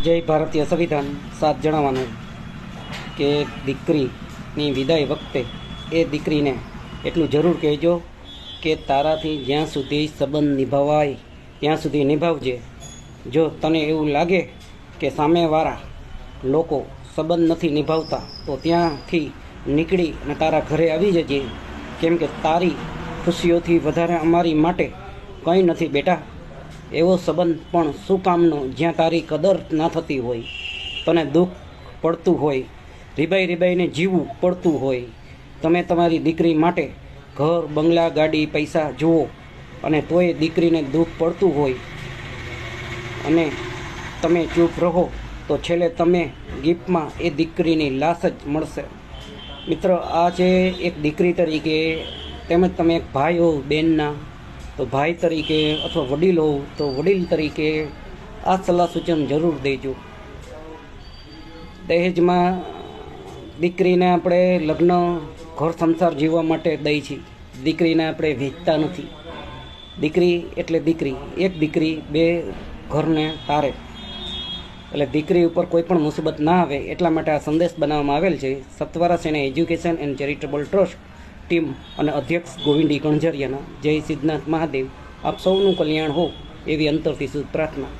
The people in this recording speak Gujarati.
જય ભારતીય સંવિધાન સાથ જણાવવાનું કે દીકરીની વિદાય વખતે એ દીકરીને એટલું જરૂર કહેજો કે તારાથી જ્યાં સુધી સંબંધ નિભાવાય, ત્યાં સુધી નિભાવજે. જો તને એવું લાગે કે સામેવાળા લોકો સંબંધ નથી નિભાવતા, તો ત્યાંથી નીકળી અને તારા ઘરે આવી જજે. કેમ કે તારી ખુશીઓથી વધારે અમારી માટે કંઈ નથી બેટા. એવો સંબંધ પણ શું કામનો? જ્યાં તારી કદર ના થતી હોય, તને દુઃખ પડતું હોય, રીબાઈ રીબાઈને જીવવું પડતું હોય, તમે તમારી દીકરી માટે ઘર, બંગલા, ગાડી, પૈસા જુઓ અને તોય દીકરીને દુઃખ પડતું હોય અને તમે ચૂપ રહો, તો છેલ્લે તમે ગિફ્ટમાં એ દીકરીની લાશ જ મળશે. મિત્ર, આ છે એક દીકરી તરીકે તેમજ તમે એક ભાઈ હો બેનના તો ભાઈ તરીકે અથવા વડીલ હોવ તો વડીલ તરીકે આ સલાહ સૂચન જરૂર દેજો. દહેજમાં દીકરીને આપણે લગ્ન ઘર સંસાર જીવવા માટે દઈ છીએ દીકરીને આપણે વેચતા નથી. દીકરી એટલે દીકરી. એક દીકરી બે ઘરને તારે એટલે દીકરી ઉપર કોઈ પણ મુસીબત ના આવે એટલા માટે આ સંદેશ બનાવવામાં આવેલ છે. Satvara Sena education and charitable trust team અને અધ્યક્ષ ગોવિંદી કણઝરિયાના જય સિદ્ધનાથ મહાદેવ, આપ સૌનું કલ્યાણ હો એવી અંતરથી શુદ્ધ પ્રાર્થના.